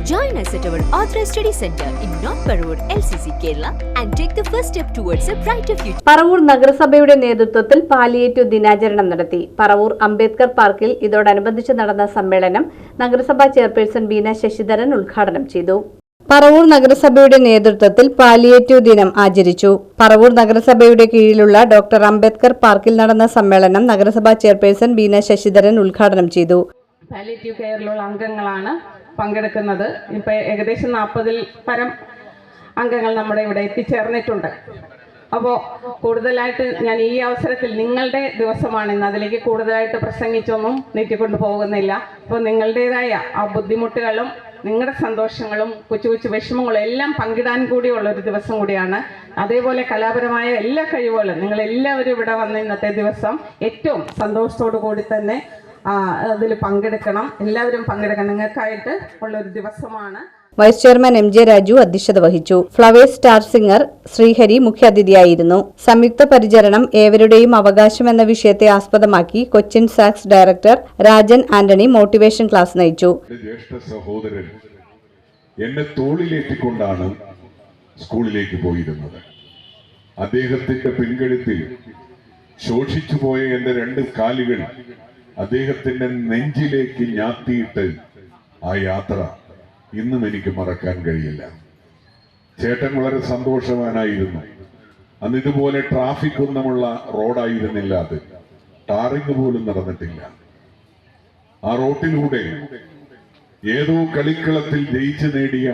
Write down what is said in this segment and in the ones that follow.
Join us at our Authorized Study Center in North Parur, LCC, Kerala, and take the first step towards a brighter future. Paravur നഗരസഭയുടെ നേതൃത്വത്തിൽ palliative ദിനാചരണം നടത്തി പറവൂർ അംബേദ്കർ പാർക്കിൽ ഇതോടനുബന്ധിച്ച് നടന്ന സമ്മേളനം നഗരസഭാ ചെയർപേഴ്സൺ ബീന ശശിധരൻ ഉദ്ഘാടനം ചെയ്തു പറവൂർ നഗരസഭയുടെ നേതൃത്വത്തിൽ പാലിയേറ്റീവ് ദിനം ആചരിച്ചു പറവൂർ നഗരസഭയുടെ കീഴിലുള്ള ഡോക്ടർ അംബേദ്കർ പാർക്കിൽ നടന്ന സമ്മേളനം നഗരസഭാ ചെയർപേഴ്സൺ ബീന ശശിധരൻ ഉദ്ഘാടനം ചെയ്തു പാലിറ്റീവ് കെയറിലുള്ള അംഗങ്ങളാണ് പങ്കെടുക്കുന്നത്. ഇപ്പം ഏകദേശം നാൽപ്പതിൽ പരം അംഗങ്ങൾ നമ്മുടെ ഇവിടെ എത്തിച്ചേർന്നിട്ടുണ്ട്. അപ്പോൾ കൂടുതലായിട്ട് ഞാൻ ഈ അവസരത്തിൽ നിങ്ങളുടെ ദിവസമാണ് ഇന്ന് അതിലേക്ക് കൂടുതലായിട്ട് പ്രസംഗിച്ചൊന്നും നീട്ടിക്കൊണ്ട് പോകുന്നില്ല. അപ്പോൾ നിങ്ങളുടേതായ ആ ബുദ്ധിമുട്ടുകളും നിങ്ങളുടെ സന്തോഷങ്ങളും കൊച്ചു കൊച്ചു വിഷമങ്ങളും എല്ലാം പങ്കിടാൻ കൂടിയുള്ള ഒരു ദിവസം കൂടിയാണ്. അതേപോലെ കലാപരമായ എല്ലാ കഴിവുകളും നിങ്ങൾ എല്ലാവരും ഇവിടെ വന്ന ഇന്നത്തെ ദിവസം ഏറ്റവും സന്തോഷത്തോടു കൂടി തന്നെ അതിൽ പങ്കെടുക്കണം. എല്ലാവരും പങ്കെടുക്കണം. നിങ്ങൾക്കായിട്ട് ഉള്ള ഒരു ദിവസമാണ്. Vice chairman M J Raju അധ്യക്ഷത വഹിച്ചു. ഫ്ലവേഴ്സ് സ്റ്റാർ സിംഗർ ശ്രീഹരി മുഖ്യാതിഥിയായിരുന്നു. സംയുക്ത പരിചരണം ഏവരുടെയും അവകാശം എന്ന വിഷയത്തെ ആസ്പദമാക്കി Cochin സാക്സ് director Rajan Antony motivation class നയിച്ചു. സഹോദരൻ എന്നെ തോളിലേറ്റിക്കൊണ്ടാണ് സ്കൂളിലേക്ക് പോയിരുന്നത്. അദ്ദേഹത്തിന്റെ പിൻകഴുത്തിൽ ശോഷിച്ചു പോയ എന്റെ രണ്ട് കാലുകൾ അദ്ദേഹത്തിന്റെ നെഞ്ചിലേക്ക് ഞാത്തിയിട്ട് ആ യാത്ര ഇന്നും എനിക്ക് മറക്കാൻ കഴിയില്ല. ചേട്ടൻ വളരെ സന്തോഷവാനായിരുന്നു. അന്ന് ഇതുപോലെ ട്രാഫിക് ഒന്നുമുള്ള റോഡായിരുന്നില്ല അത്. ടാറിങ് പോലും നടന്നിട്ടില്ല. ആ റോട്ടിലൂടെ ഏതോ കളിക്കളത്തിൽ ജയിച്ചു നേടിയ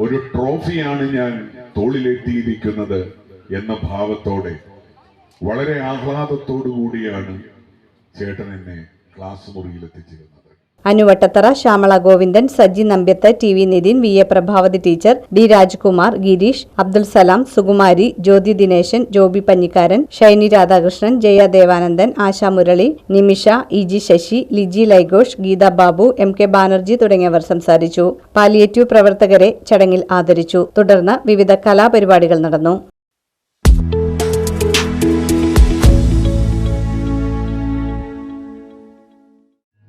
ഒരു ട്രോഫിയാണ് ഞാൻ തോളിലെത്തിയിരിക്കുന്നത് എന്ന ഭാവത്തോടെ വളരെ ആഹ്ലാദത്തോടു കൂടിയാണ് ചേട്ടൻ എന്നെ ക്ലാസ് മുറിയിൽ എത്തിച്ചിരുന്നത്. Anuvattathara Shyamala Govindan Saji Nambiath T V Nithin V A Prabhavathi teacher D Rajkumar Girish Abdul Salam Sukumari Jyothi Dineshan Joby Panjikkaran Shiny Radhakrishnan Jaya Devanandan Asha Murali Nimisha E G Sasi Liji Laighosh Geetha Babu M K Banerjee തുടങ്ങിയവർ സംസാരിച്ചു. Palliative പ്രവർത്തകരെ ചടങ്ങിൽ ആദരിച്ചു. തുടർന്ന് വിവിധ കലാപരിപാടികൾ നടന്നു.